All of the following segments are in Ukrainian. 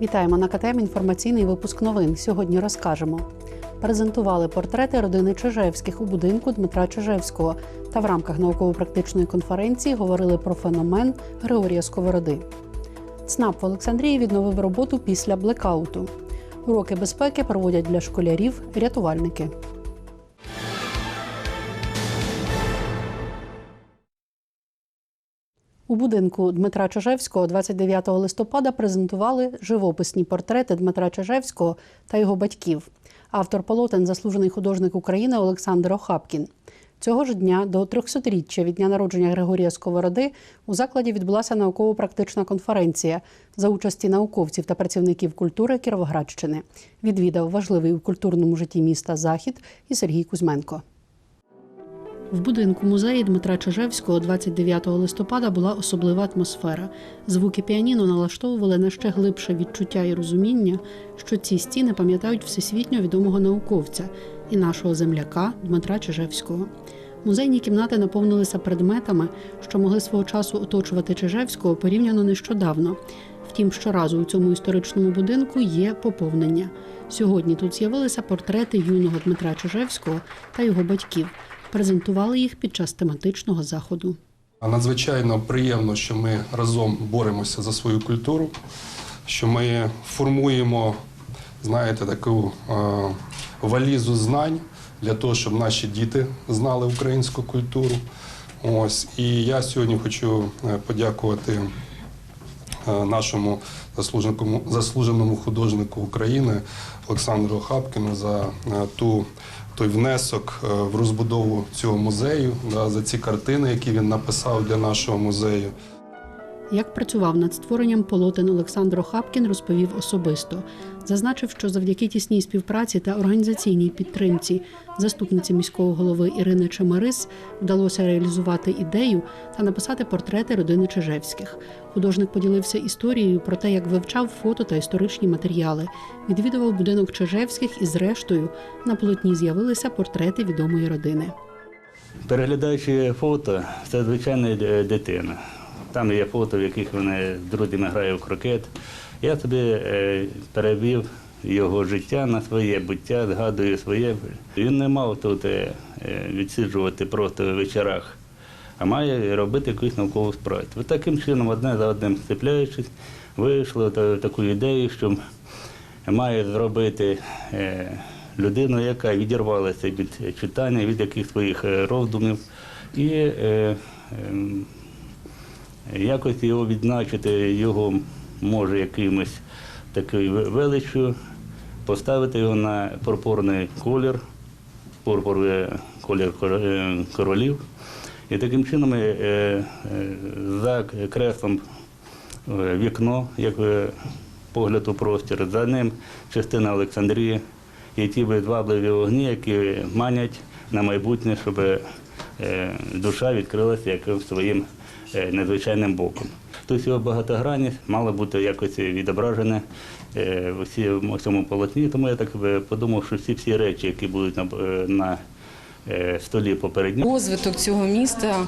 Вітаємо на КТМ інформаційний випуск новин. Сьогодні розкажемо. Презентували портрети родини Чижевських у будинку Дмитра Чижевського та в рамках науково-практичної конференції говорили про феномен Григорія Сковороди. ЦНАП в Олександрії відновив роботу після блекауту. Уроки безпеки проводять для школярів рятувальники. У будинку Дмитра Чижевського 29 листопада презентували живописні портрети Дмитра Чижевського та його батьків. Автор полотен заслужений художник України Олександр Охапкін. Цього ж дня до 300-річчя від дня народження Григорія Сковороди у закладі відбулася науково-практична конференція за участі науковців та працівників культури Кіровоградщини. Відвідав важливий у культурному житті міста захід і Сергій Кузьменко. В будинку музею Дмитра Чижевського 29 листопада була особлива атмосфера. Звуки піаніно налаштовували на ще глибше відчуття і розуміння, що ці стіни пам'ятають всесвітньо відомого науковця і нашого земляка Дмитра Чижевського. Музейні кімнати наповнилися предметами, що могли свого часу оточувати Чижевського порівняно нещодавно. Втім, щоразу у цьому історичному будинку є поповнення. Сьогодні тут з'явилися портрети юного Дмитра Чижевського та його батьків. Презентували їх під час тематичного заходу. Надзвичайно приємно, що ми разом боремося за свою культуру, що ми формуємо, знаєте, таку е, валізу знань для того, щоб наші діти знали українську культуру. Ось і я сьогодні хочу е, подякувати нашому заслуженому, заслуженому художнику України Олександру Хапкіну за е, ту той внесок е, в розбудову цього музею, да, за ці картини, які він написав для нашого музею. Як працював над створенням полотен Олександр Хапкін розповів особисто. Зазначив, що завдяки тісній співпраці та організаційній підтримці заступниці міського голови Ірини Чемерис вдалося реалізувати ідею та написати портрети родини Чижевських. Художник поділився історією про те, як вивчав фото та історичні матеріали, відвідував будинок Чижевських і, зрештою, на полотні з'явилися портрети відомої родини. Переглядаючи фото, це звичайна дитина. Там є фото, в яких вони з друзями грають в крокет. Я собі е, перевів його життя на своє буття, згадую своє. Він не мав тут е, відсиджувати просто в вечорах, а має робити якусь наукову справу. От таким чином, одне за одним сцепляючись, вийшло та- таку ідею, що має зробити е, людину, яка відірвалася від читання, від яких своїх е, роздумів, і е, ем, якось його відзначити, його може якимось такою величчю, поставити його на пурпурний колір, пурпуровий колір е, королів. І таким чином е, е, за креслом е, вікно, як е, погляд у простір, за ним частина Олександрії і ті визвабливі вогні, які манять на майбутнє, щоб е, душа відкрилася своїм е, незвичайним боком. Тобто його багатогранність мала бути якось відображена е, в цьому полотні, тому я так подумав, що всі всі речі, які будуть на е, столі попередньо. Розвиток цього міста,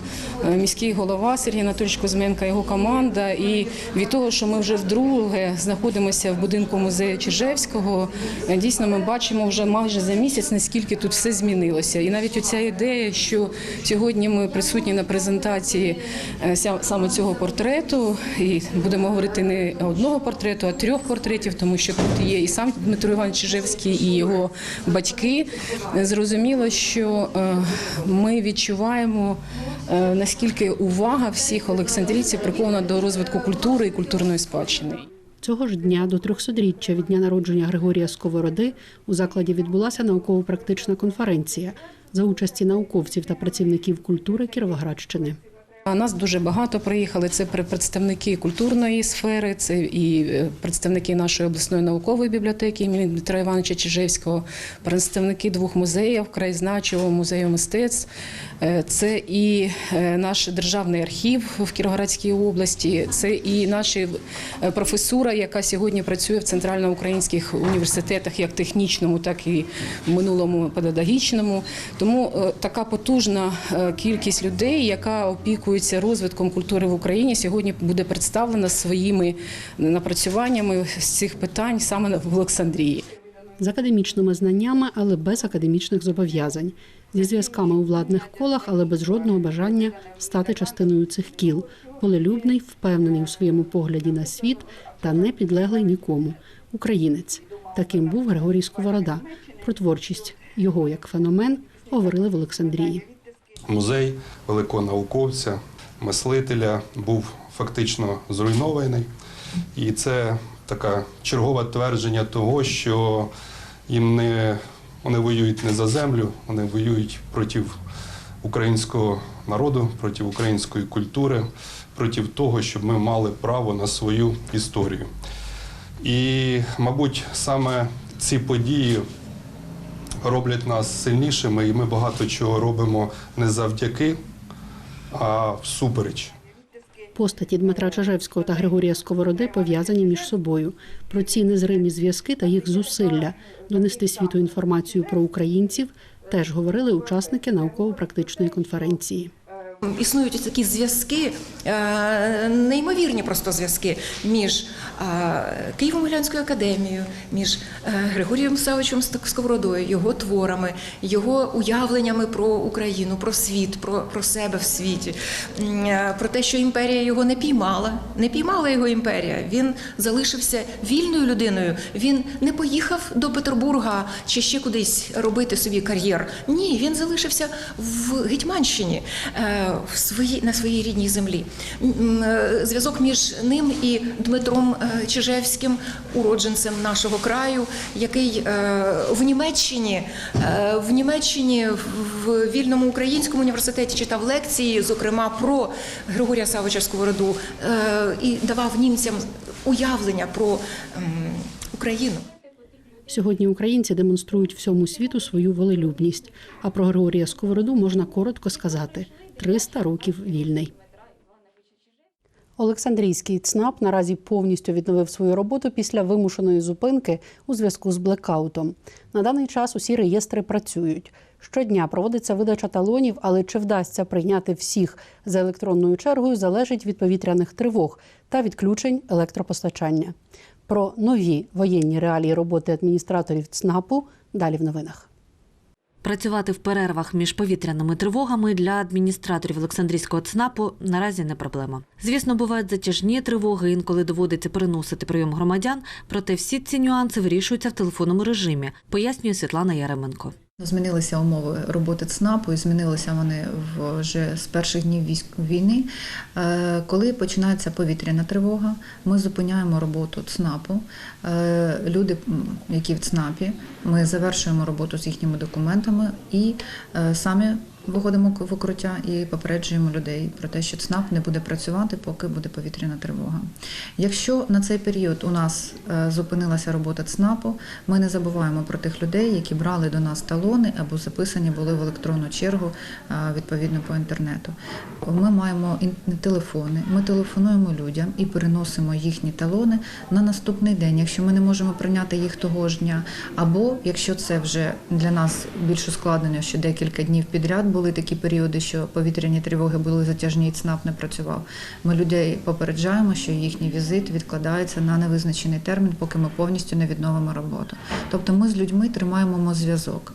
е, міський голова Сергій Анатолійович Кузьменко, його команда. І від того, що ми вже вдруге знаходимося в будинку музею Чижевського, е, дійсно ми бачимо вже майже за місяць, наскільки тут все змінилося. І навіть оця ідея, що сьогодні ми присутні на презентації е, саме цього портрету, і будемо говорити не одного портрету, а трьох портретів, тому що тут є і сам Дмитро Іванович Чижевський, і його батьки. Е, Зрозуміло, що е, ми відчуваємо е, наскільки увага всіх олександрійців прикована до розвитку культури і культурної спадщини. Цього ж дня до 300-річчя від дня народження Григорія Сковороди у закладі відбулася науково-практична конференція за участі науковців та працівників культури Кіровоградщини. Нас дуже багато приїхали. Це представники культурної сфери, це і е, представники нашої обласної наукової бібліотеки імені Дмитра Івановича Чижевського, представники двох музеїв, краєзнавчого музею мистецтв. Е, Це і е, наш державний архів в Кіровоградській області, це і наша професура, яка сьогодні працює в центральноукраїнських університетах, як технічному, так і в минулому педагогічному. Тому така потужна кількість людей, яка опікується опікується розвитком культури в Україні, сьогодні буде представлена своїми напрацюваннями з цих питань саме в Олександрії. з академічними знаннями, але без академічних зобов'язань, зі зв'язками у владних колах, але без жодного бажання стати частиною цих кіл. Волелюбний, впевнений у своєму погляді на світ та не підлеглий нікому. Українець. Таким був Григорій Сковорода. Про творчість його як феномен говорили в Олександрії. Музей великого науковця, мислителя був фактично зруйнований. І це таке чергове твердження того, що їм не вони воюють не за землю, вони воюють проти українського народу, проти української культури, проти того, щоб ми мали право на свою історію. І, мабуть, саме ці події роблять нас сильнішими, і ми багато чого робимо не завдяки, а всупереч. Постаті Дмитра Чажевського та Григорія Сковороди пов'язані між собою. Про ці незримі зв'язки та їх зусилля донести світу інформацію про українців теж говорили учасники науково-практичної конференції. Існують ось такі зв'язки, е, неймовірні просто зв'язки між е, Києво-Могилянською академією, між е, Григорієм Савичем Сковородою, його творами, його уявленнями про Україну, про світ, про, про себе в світі, про те, що імперія його не піймала, не піймала його імперія. Він залишився вільною людиною. Він не поїхав до Петербурга чи ще кудись робити собі кар'єр. Ні, він залишився в Гетьманщині. В своїй на своїй рідній землі. Е, Зв'язок між ним і Дмитром е, Чижевським, уродженцем нашого краю, який е, в Німеччині, в Німеччині в вільному українському університеті читав лекції, зокрема про Григорія Савича Сковороду, і давав німцям уявлення про Україну. Сьогодні українці демонструють всьому світу свою волелюбність. А про Григорія Сковороду можна коротко сказати: 300 років вільний. Олександрійський ЦНАП наразі повністю відновив свою роботу після вимушеної зупинки у зв'язку з блекаутом. На даний час усі реєстри працюють. Щодня проводиться видача талонів, але чи вдасться прийняти всіх за електронною чергою, залежить від повітряних тривог та відключень електропостачання. Про нові воєнні реалії роботи адміністраторів ЦНАПу далі в новинах. Працювати в перервах між повітряними тривогами для адміністраторів Олександрійського ЦНАПу наразі не проблема. Звісно, бувають затяжні тривоги, інколи доводиться переносити прийом громадян, проте всі ці нюанси вирішуються в телефонному режимі, пояснює Світлана Яременко. Змінилися умови роботи ЦНАПу, і змінилися вони вже з перших днів війни. Е, Коли починається повітряна тривога, ми зупиняємо роботу ЦНАПу. Е, Люди, які в ЦНАПі, ми завершуємо роботу з їхніми документами і е, самі виходимо в укриття і попереджуємо людей про те, що ЦНАП не буде працювати, поки буде повітряна тривога. Якщо на цей період у нас е, зупинилася робота ЦНАПу, ми не забуваємо про тих людей, які брали до нас талони або записані були в електронну чергу е, відповідно по інтернету. Ми маємо телефони, ми телефонуємо людям і переносимо їхні талони на наступний день, якщо ми не можемо прийняти їх того ж дня, або якщо це вже для нас більш ускладнено, що декілька днів підряд були такі періоди, що повітряні тривоги були затяжні, і ЦНАП не працював. Ми людей попереджаємо, що їхній візит відкладається на невизначений термін, поки ми повністю не відновимо роботу. Тобто ми з людьми тримаємо зв'язок.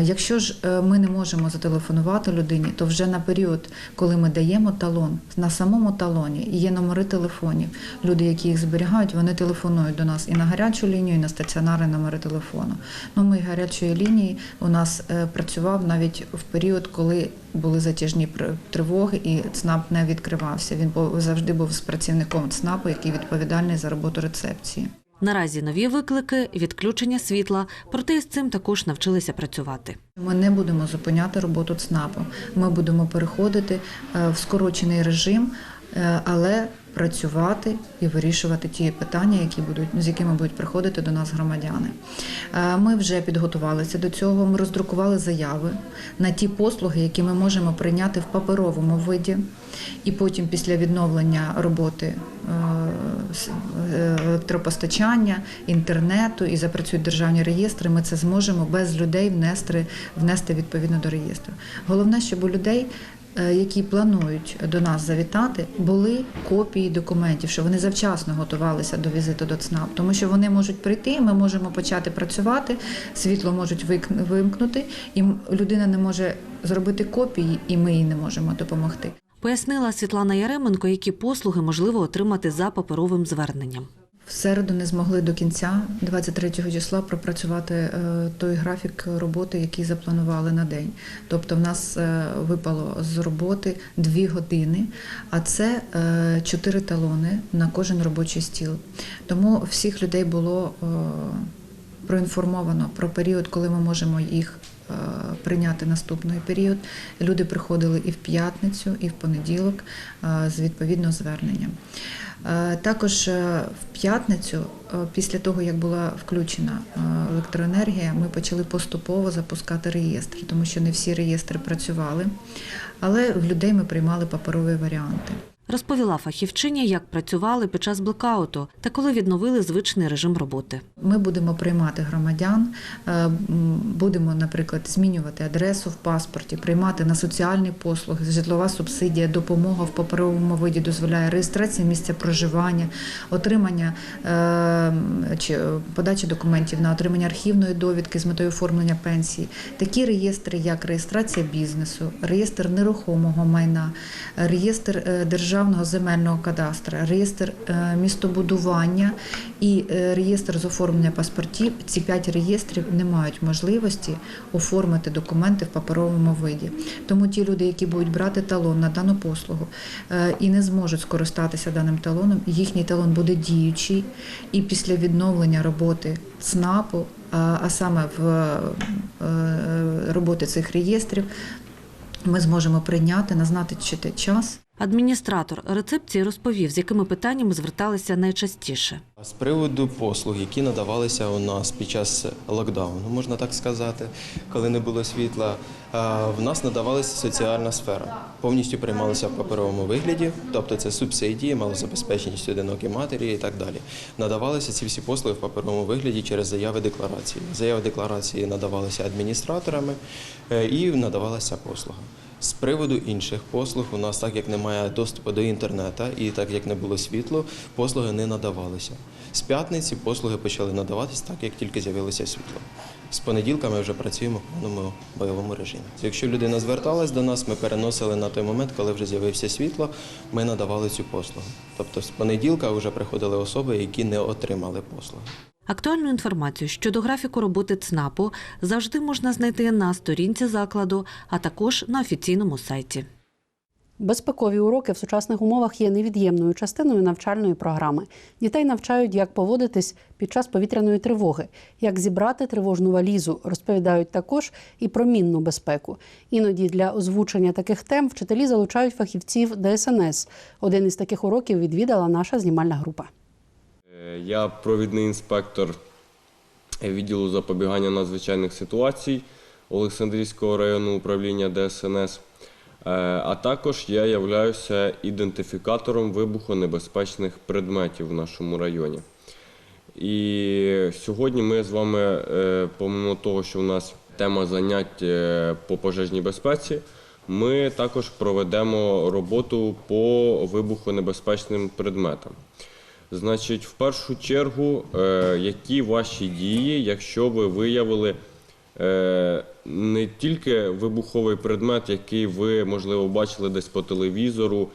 Якщо ж е, ми не можемо зателефонувати людині, то вже на період, коли ми даємо талон, на самому талоні є номери телефонів. Люди, які їх зберігають, вони телефонують до нас і на гарячу лінію, і на стаціонарні номери телефону. Номер гарячої лінії у нас е, працював навіть в період, коли були затяжні тривоги, і ЦНАП не відкривався. Він завжди був з працівником ЦНАПу, який відповідальний за роботу рецепції. Наразі нові виклики, відключення світла, проте із цим також навчилися працювати. Ми не будемо зупиняти роботу ЦНАПу. Ми будемо переходити е, в скорочений режим, але працювати і вирішувати ті питання, які будуть з якими будуть приходити до нас громадяни. Е, Ми вже підготувалися до цього. Ми роздрукували заяви на ті послуги, які ми можемо прийняти в паперовому виді, і потім, після відновлення роботи е, е, електропостачання, інтернету і запрацюють державні реєстри, ми це зможемо без людей внести, внести відповідно до реєстру. Головне, щоб у людей е, які планують до нас завітати, були копії документів, що вони завчасно готувалися до візиту до ЦНАП, тому що вони можуть прийти, ми можемо почати працювати, світло можуть вимкнути, і людина не може зробити копії, і ми їй не можемо допомогти. Пояснила Світлана Яременко, які послуги можливо отримати за паперовим зверненням. В середу не змогли до кінця 23 числа пропрацювати е, той графік роботи, який запланували на день. Тобто, в нас е, випало з роботи дві години, а це е, чотири талони на кожен робочий стіл. Тому всіх людей було проінформовано про період, коли ми можемо їх. Е, Прийняти наступний період. Люди приходили і в п'ятницю, і в понеділок е, з відповідно зверненням. Е, Також в п'ятницю, після того як була включена електроенергія, ми почали поступово запускати реєстри, тому що не всі реєстри працювали, але в людей ми приймали паперові варіанти. Розповіла фахівчиня, як працювали під час блекауту та коли відновили звичний режим роботи. Ми будемо приймати громадян, е, будемо, наприклад, змінювати адресу в паспорті, приймати на соціальні послуги, житлова субсидія, допомога в паперовому виді дозволяє реєстрація місця проживання, отримання е, чи подача документів на отримання архівної довідки з метою оформлення пенсії. Такі реєстри, як реєстрація бізнесу, реєстр нерухомого майна, реєстр е, державного земельного кадастра, реєстр е, містобудування і е, реєстр з оформлення паспортів. Ці п'ять реєстрів не мають можливості оформити документи в паперовому виді. Тому ті люди, які будуть брати талон на дану послугу е, і не зможуть скористатися даним талоном, їхній талон буде діючий, і після відновлення роботи ЦНАПу, а саме в роботи цих реєстрів, ми зможемо прийняти, назначити час. Адміністратор рецепції розповів, з якими питаннями зверталися найчастіше. З приводу послуг, які надавалися у нас під час локдауну, можна так сказати, коли не було світла, в нас надавалася соціальна сфера. Повністю приймалися в паперовому вигляді, тобто це субсидії, малозабезпеченість одинокі матері і так далі. Надавалися ці всі послуги в паперовому вигляді через заяви декларації. Заяви декларації надавалися адміністраторами е, і надавалася послуга. З приводу інших послуг, у нас, так як немає доступу до інтернету і так як не було світло, послуги не надавалися. З п'ятниці послуги почали надаватись так, як тільки з'явилося світло. З понеділка ми вже працюємо в повному бойовому режимі. Якщо людина зверталась до нас, ми переносили на той момент, коли вже з'явився світло, ми надавали цю послугу. Тобто з понеділка вже приходили особи, які не отримали послуги. Актуальну інформацію щодо графіку роботи ЦНАПу завжди можна знайти на сторінці закладу, а також на офіційному сайті. Безпекові уроки в сучасних умовах є невід'ємною частиною навчальної програми. Дітей навчають, як поводитись під час повітряної тривоги, як зібрати тривожну валізу. Розповідають також і про мінну безпеку. Іноді для озвучення таких тем вчителі залучають фахівців ДСНС. Один із таких уроків відвідала наша знімальна група. Е, Я провідний інспектор відділу запобігання надзвичайних ситуацій Олександрійського районного управління ДСНС. Е, А також я являюся ідентифікатором вибухонебезпечних предметів в нашому районі. І сьогодні ми з вами, е, помимо того, що в нас тема занять по пожежній безпеці, ми також проведемо роботу по вибухонебезпечним предметам. Значить, в першу чергу, е, які ваші дії, якщо ви виявили е, не тільки вибуховий предмет, який ви, можливо, бачили десь по телевізору,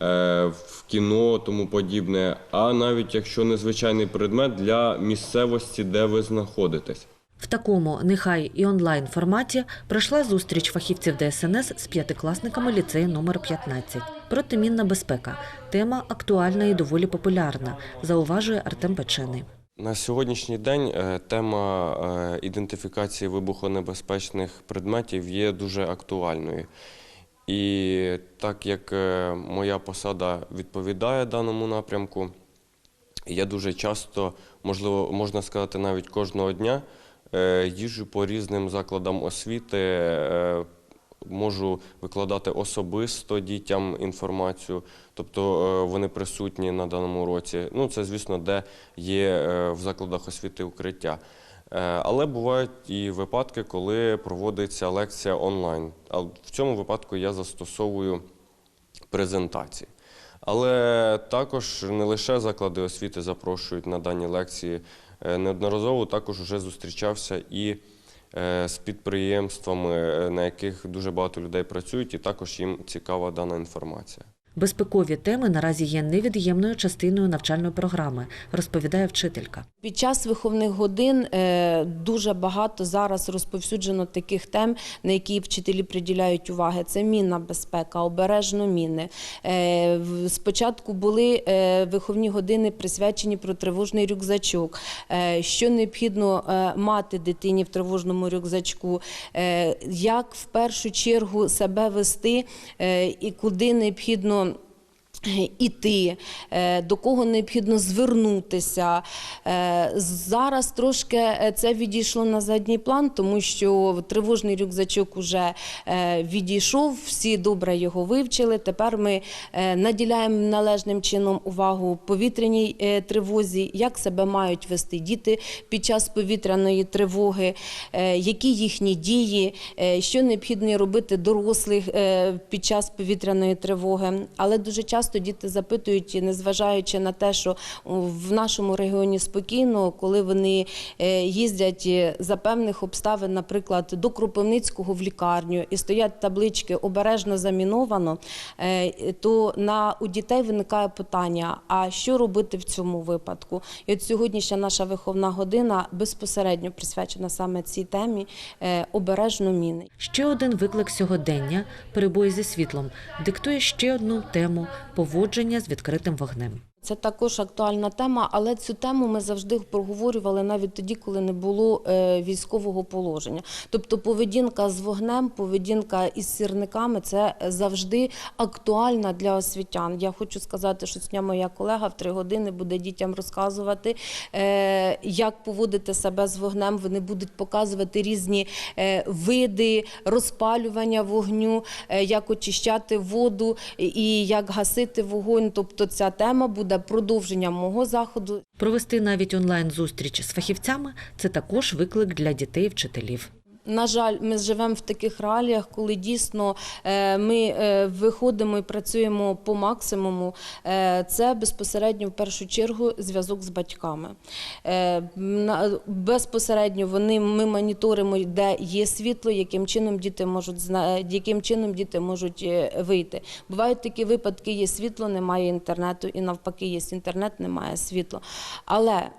е, в кіно, тому подібне, а навіть якщо незвичайний предмет для місцевості, де ви знаходитесь. В такому, нехай і онлайн форматі пройшла зустріч фахівців ДСНС з п'ятикласниками ліцею номер 15. Протимінна безпека. Тема актуальна і доволі популярна, зауважує Артем Печений. На сьогоднішній день е, тема е, ідентифікації вибухонебезпечних предметів є дуже актуальною. І так як е, моя посада відповідає даному напрямку, я дуже часто, можливо, можна сказати, навіть кожного дня їжджу по різним закладам освіти, е, можу викладати особисто дітям інформацію, тобто е, вони присутні на даному уроці. Ну, це, звісно, де є е, в закладах освіти укриття. Е, Але бувають і випадки, коли проводиться лекція онлайн. В цьому випадку я застосовую презентації. Але також не лише заклади освіти запрошують на дані лекції. Е, Неодноразово також вже зустрічався і е, з підприємствами, е, на яких дуже багато людей працюють, і також їм цікава дана інформація. Безпекові теми наразі є невід'ємною частиною навчальної програми, розповідає вчителька. Під час виховних годин е, дуже багато зараз розповсюджено таких тем, на які вчителі приділяють уваги. Це мінна безпека, обережно міни. Е, Спочатку були е, виховні години присвячені про тривожний рюкзачок. Що необхідно мати дитині в тривожному рюкзачку, як в першу чергу себе вести і куди необхідно. Іти, е, до кого необхідно звернутися. Е, Зараз трошки е, це відійшло на задній план, тому що тривожний рюкзачок уже е, відійшов, всі добре його вивчили. Тепер ми наділяємо належним чином увагу повітряній тривозі, як себе мають вести діти під час повітряної тривоги, які їхні дії, що необхідно робити дорослих під час повітряної тривоги. Але дуже часто діти запитують, незважаючи на те, що в нашому регіоні спокійно, коли вони е, їздять е, за певних обставин, наприклад, до Кропивницького в лікарню і стоять таблички обережно заміновано, е, то на у дітей виникає питання: а що робити в цьому випадку? І от сьогоднішня наша виховна година безпосередньо присвячена саме цій темі обережно міни. Ще один виклик сьогодення перебої зі світлом диктує ще одну тему поводження з відкритим вогнем. Це також актуальна тема, але цю тему ми завжди проговорювали навіть тоді, коли не було е, військового положення. Тобто поведінка з вогнем, поведінка із сірниками це завжди актуальна для освітян. Я хочу сказати, що сьогодні моя колега в три години буде дітям розказувати, е, як поводити себе з вогнем. Вони будуть показувати різні е, види розпалювання вогню, як очищати воду і як гасити вогонь. Тобто ця тема буде продовженням мого заходу. Провести навіть онлайн-зустріч з фахівцями це також виклик для дітей вчителів. На жаль, ми живемо в таких реаліях, коли дійсно е, ми е, виходимо і працюємо по максимуму. Е, Це безпосередньо в першу чергу зв'язок з батьками. Безпосередньо вони ми моніторимо, де є світло, яким чином діти можуть яким чином діти можуть вийти. Бувають такі випадки: є світло, немає інтернету, і навпаки, є інтернет, немає світла. Але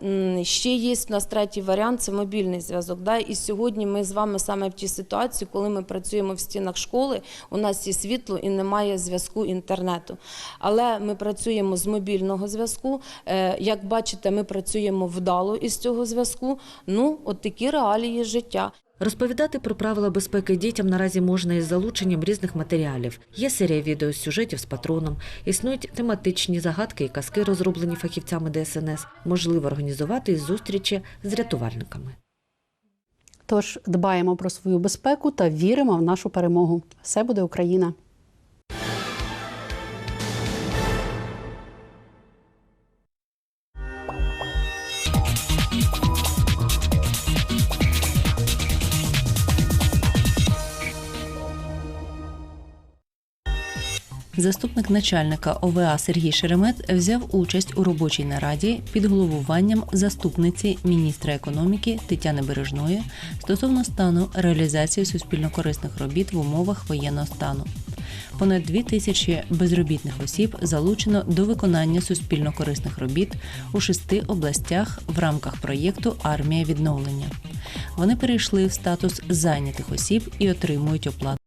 ще є в нас третій варіант це мобільний зв'язок. І сьогодні ми з вами саме в тій ситуації, коли ми працюємо в стінах школи, у нас є світло і немає зв'язку інтернету. Але ми працюємо з мобільного зв'язку. Е, Як бачите, ми працюємо вдало із цього зв'язку. Ну, от такі реалії життя. Розповідати про правила безпеки дітям наразі можна із залученням різних матеріалів. Є серія відеосюжетів з патроном, існують тематичні загадки і казки, розроблені фахівцями ДСНС. Можливо організувати і зустрічі з рятувальниками. Тож дбаємо про свою безпеку та віримо в нашу перемогу. Все буде Україна! Заступник начальника ОВА Сергій Шеремет взяв участь у робочій нараді під головуванням заступниці міністра економіки Тетяни Бережної стосовно стану реалізації суспільно-корисних робіт в умовах воєнного стану. Понад дві тисячі безробітних осіб залучено до виконання суспільно-корисних робіт у шести областях в рамках проєкту Армія відновлення. Вони перейшли в статус зайнятих осіб і отримують оплату.